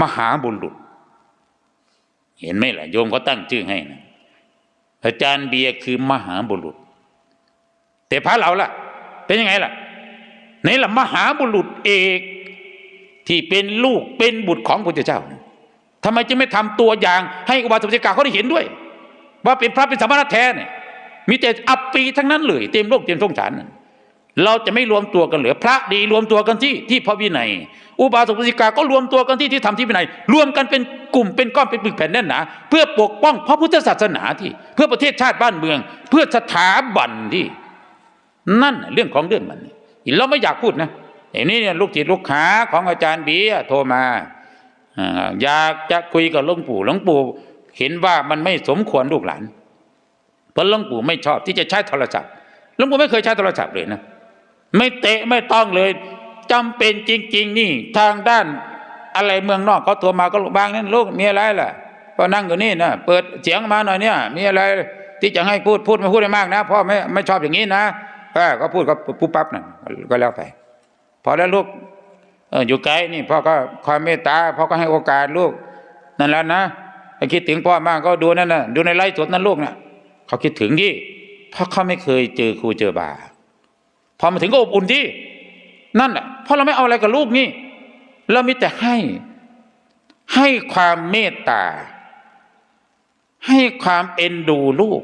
มหาบุรุษ เห็นไหมล่ะ โยมเขาตั้งชื่อให้นะอาจารย์เบียร์คือมหาบุรุษ แต่พระเราล่ะ เป็นยังไงล่ะไหนล่ะมหาบุรุษเอกที่เป็นลูกเป็นบุตรของพระเจ้าทำไมจึงไม่ทำตัวอย่าง ให้อุบาสกกาเขาได้เห็นด้วย ว่าเป็นพระเป็นสมณะแท้เนี่ยมีแต่อัปปีทั้งนั้นเลย เต็มโลกเต็มสงสารนั่น เราจะไม่รวมตัวกันเหรือพระดีรวมตัวกันที่ที่พระวินัย อุบาสกอุบาสิกาก็รวมตัวกันที่ที่ทำที่วินัย รวมกันเป็นกลุ่มเป็นก้อนเป็นปึกแผ่นแน่นหนาเพื่อปกป้องพระพุทธศาสนาที่ เพื่อประเทศชาติบ้านเมือง เพื่อสถาบันที่ นั่นเรื่องของเรื่องมันเราไม่อยากพูดนะอย่างนี้เนี่ยลูกศิษย์ลูกหาของอาจารย์บีโทรมาอยากจะคุยกับหลวงปู่หลวงปู่เห็นว่ามันไม่สมควรลูกหลานเพราะหลวงปู่ไม่ชอบที่จะใช้โทรศัพท์หลวงปู่ไม่เคยใช้โทรศัพท์เลยนะ ไม่เตะไม่ต้องเลยจำเป็นจริง ๆ นี่ทางด้านอะไรเมืองนอกเขาโทรมาก็บางนั่นลูกมีอะไรล่ะก็นั่งอยู่นี่นะเปิดเสียงมาหน่อยเนี่ย มีอะไรที่จะให้พูดพูดไม่พูดให้มากนะพ่อไม่ไม่ชอบอย่างนี้นะเออก็พูดก็ปุ๊บปั๊บนั่นก็แล้วไปพอแล้วลูกเอออยู่ไกลนี่พ่อก็ความเมตตาพ่อก็ให้โอกาสลูก นั่นแหล้วนะคิดถึงพ่อมากก็ดูนั่นน่ะดูในไลฟ์สดนั่นลูกน่ะเขาคิดถึงที่เพราะเขาไม่เคยเจอครูเจอบา พอมาถึงก็อบอุ่นที่นั่นแหละเพราะเราไม่เอาอะไรกับลูกนี่ เรามีแต่ให้ให้ความเมตตา ให้ความเอ็นดูลูก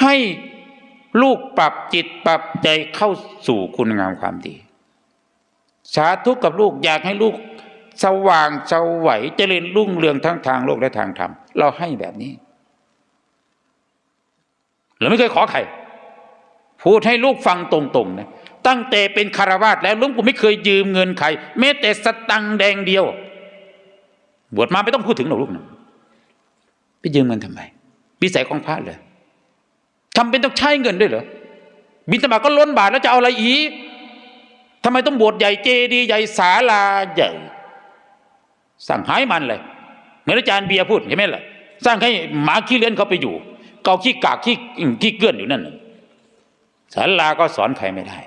ให้ลูกปรับจิตปรับใจเข้าสู่คุณงามความดี สาธุกกับลูกอยากให้ลูกสว่างสวัยเจริญรุ่งเรืองทั้งทางโลกและทางธรรมเราให้แบบนี้ เราไม่เคยขอใคร พูดให้ลูกฟังตรงๆนะตั้งแต่เป็นคารวาสแล้วลุงปู่ไม่เคยยืมเงินใครแม้แต่สตังแดงเดียว บวชมาไม่ต้องพูดถึงหรอกลูกนะไปยืมเงินทำไมวิสัยของพระเลยทำเป็นต้องใช้เงินด้วยเหรอบิณฑบาตก็ล้นบาทแล้วจะเอาอะไรอีกทำไมต้องบวชใหญ่เจดีย์ใหญ่ศาลาใหญ่ สั่งหายมันเลยเหมือนอาจารย์เบียร์พูดเห็นไหมล่ะสร้างให้หมาขี้เลื้อนเขาไปอยู่ เกาขี้กากขี้ขี้เกื้อนอยู่นั่นน่ะ ศาลาก็สอนใครไม่ได้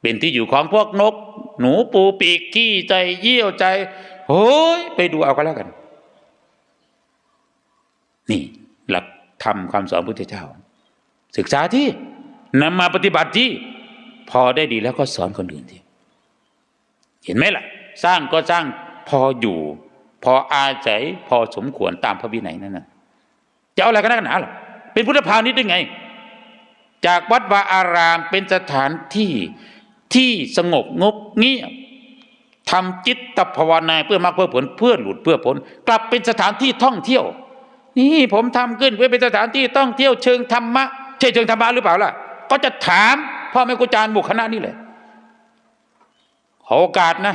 เป็นที่อยู่ของพวกนก หนูปูปีกขี้ใจเยี่ยวใจโอ้ยไปดูเอาก็แล้วกัน นี่ หลักธรรมคำสอนพุทธเจ้า ศึกษาที่นำมาปฏิบัติที่ พอได้ดีแล้วก็สอนคนอื่นที่ เห็นไหมล่ะ สร้างก็สร้างพออยู่ พออาศัยพอสมควรตามพระวินัยนั่นนะจะเอาอะไรกันนักหนาหรอเป็นพุทธพาณิชย์ได้ไง จากวัดวาอารามเป็นสถานที่ที่สงบงบเงียบทำจิตตภาวนาเพื่อมรรคเพื่อผลเพื่อหลุดเพื่อผล กลับเป็นสถานที่ท่องเที่ยว นี่ผมทำขึ้นเพื่อเป็นสถานที่ท่องเที่ยวเชิงธรรมะใช่เชิงธรรมะหรือเปล่าล่ะ ก็จะถามพ่อแม่ครูอาจารย์บุคคณะนี่เลยขอโอกาสนะ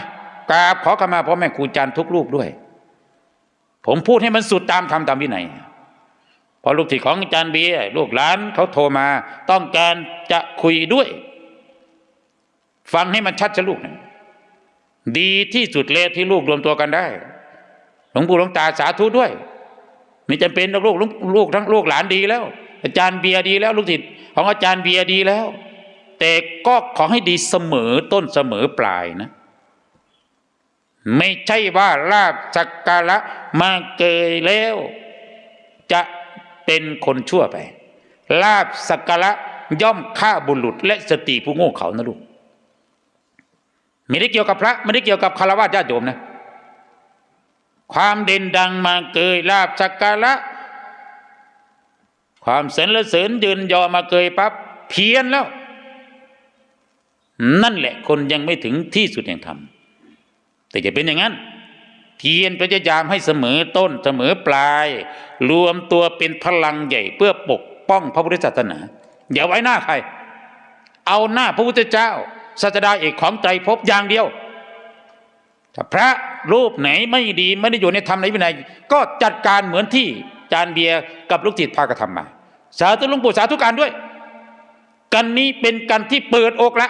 กราบขอขมาพ่อแม่ครูอาจารย์ทุกลูกด้วย ผมพูดให้มันสุดตามธรรมตามวินัย พอลูกศิษย์ของอาจารย์เบียร์ลูกหลานเขาโทรมา ต้องการจะคุยด้วย ฟังให้มันชัดจะลูกนะดีที่สุดเลยที่ลูกรวมตัวกันได้หลวงปู่หลวงตาสาธุด้วย ไม่จำเป็นลูกลูกลูกทั้งลูกหลานดีแล้ว อาจารย์เบียร์ดีแล้ว ลูกศิษย์ของอาจารย์เบียร์ดีแล้ว แต่ก็ขอให้ดีเสมอต้นเสมอปลายนะไม่ใช่ว่าลาบสักการะมาเกยแล้ว จะ เป็นคนชั่วไป ลาบสักการะย่อมฆ่าบุรุษ และสติผู้โง่เขานะลูกไม่ได้เกี่ยวกับพระไม่ได้เกี่ยวกับคารวะญาติโยมนะ ความเด่นดังมาเกยลาบสักการะ ความเสรรเสริญยืนยอมาเกยปั๊บเพี้ยนแล้ว นั่นแหละคนยังไม่ถึงที่สุดแห่งธรรมแต่จะเป็นอย่างนั้น เพียรพยายามให้เสมอต้นเสมอปลาย รวมตัวเป็นพลังใหญ่เพื่อปกป้องพระพุทธศาสนา อย่าไว้หน้าใคร เอาหน้าพระพุทธเจ้าศาสดาเอกของใจภพอย่างเดียวถ้าพระรูปไหนไม่ดีไม่ได้อยู่ในธรรมในวินัย ก็จัดการเหมือนที่จานเบียร์กับลูกศิษย์พากระทำมา สาธุหลุงปู่สาธุการด้วย กันนี้เป็นกันที่เปิดอกละ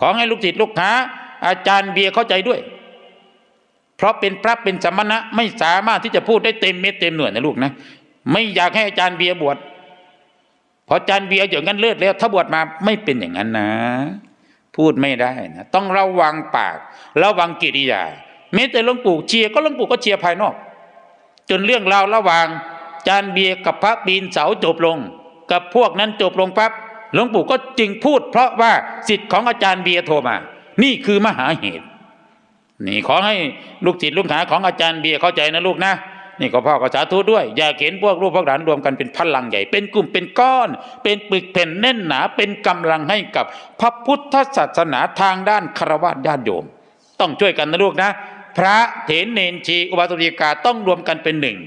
ขอให้ลูกศิษย์ลูกหาอาจารย์เบียร์เข้าใจด้วย เพราะเป็นพระเป็นสมณะไม่สามารถที่จะพูดได้เต็มเม็ดเต็มหน่วยนะลูกนะ ไม่อยากให้อาจารย์เบียร์บวชพออาจารย์เบียร์อย่างนั้นเลิศแล้ว ถ้าบวชมาไม่เป็นอย่างนั้นนะ พูดไม่ได้นะต้องระวังปาก ระวังกิริยาแม้แต่หลวงปู่เชียร์ก็หลวงปู่ก็เชียร์ภายนอก จนเรื่องราวระหว่างจานเบียร์กับพระปีนเสาจบลง กับพวกนั้นจบลงปั๊บหลวงปู่ก็จึงพูด เพราะว่าสิทธิ์ของอาจารย์เบียร์โทรมา นี่คือมหาเหตุ นี่ขอให้ลูกศิษย์ลูกหาของอาจารย์เบียร์เข้าใจนะลูกนะนี่ก็พ่อก็สาธุด้วย อย่าเข็นพวกลูกพวกหลานรวมกันเป็นพลังใหญ่ เป็นกลุ่มเป็นก้อน เป็นปึกแผ่นแน่นหนา เป็นกำลังให้กับพระพุทธศาสนาทางด้านคารวะญาติโยม ต้องช่วยกันนะลูกนะ พระเถรเนนชีอุบาสกิกาต้องรวมกันเป็นหนึ่ง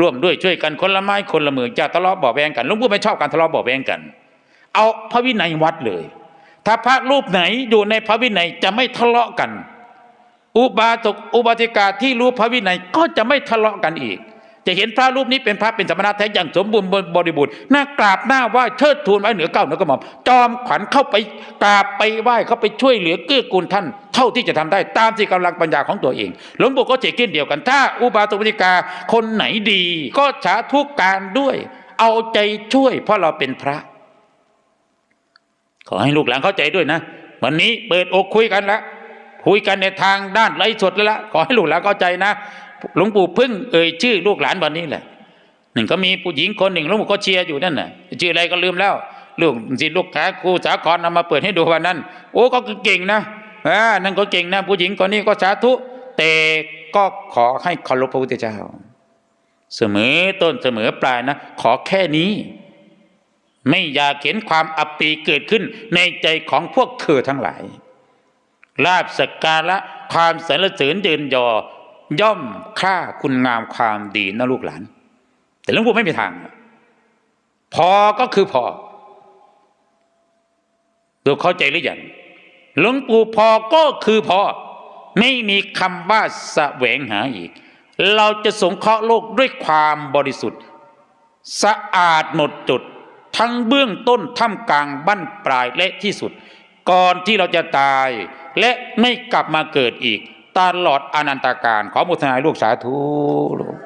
ร่วมด้วยช่วยกันคนละไม้คนละมืออย่าทะเลาะเบาะแวงกันลุงพ่อไม่ชอบการทะเลาะเบาะแวงกัน เอาพระวินัยวัดเลย ถ้าพระรูปไหนอยู่ในพระวินัยจะไม่ทะเลาะกัน อุบาสกอุบาสิกาที่รู้พระวินัยก็จะไม่ทะเลาะกันอีก จะเห็นพระรูปนี้เป็นพระเป็นสมณะแท้อย่างสมบูรณ์บริบูรณ์หน้ากราบหน้าไหว้เชิดทูนไว้เหนือเก้าเหนือกระหม่อมจอมขวัญเข้าไปกราบไปไหว้เข้าไปช่วยเหลือเกื้อกูลท่าน เท่าที่จะทำได้ตามที่กำลังปัญญาของตัวเองหลวงปู่ก็เจกินเดียวกัน ถ้า อุบาสกอุบาสิกาคนไหนดีก็สาธุการด้วย เอาใจช่วย เพราะเราเป็นพระ ขอให้ลูกหลานเข้าใจด้วยนะ วันนี้เปิดอกคุยกันแล้ว คุยกันในทางด้านไร้สดแล้วละขอให้ลูกหลานเข้าใจนะหลวงปู่เพิ่งเอ่ยชื่อลูกหลานวันนี้แหละหนึ่งก็มีผู้หญิงคนหนึ่งหลวงปู่ก็เชียร์อยู่นั่นน่ะชื่ออะไรก็ลืมแล้วลูกศิษย์ลูกค้าครูสาครนำมาเปิดให้ดูวันนั้น โอ้ก็เก่งนะอ่านั่นก็เก่งนะผู้หญิงคนนี้ก็สาธุแต่ก็ขอให้เคารพพระพุทธเจ้า เสมอต้นเสมอปลายนะ ขอแค่นี้ ไม่อยากเห็นความอับปีเกิดขึ้นในใจของพวกเธอทั้งหลาย ลาบสกการะความสรรเสริญเดินยอย่อมค่าคุณงามความดีนะลูกหลาน แต่หลวงปู่ไม่มีทาง พอก็คือพอดูเข้าใจหรือยังหลวงปู่พอก็คือพอ ไม่มีคำว่าแสวงหาอีก เราจะสงเคราะห์โลกด้วยความบริสุทธิ์ สะอาดหมดจดทั้งเบื้องต้นท่ามกลางบั้นปลายและที่สุด ก่อนที่เราจะตาย และไม่กลับมาเกิดอีก ตลอดอนันตการ ขอมุทนาลูกสาธุลูก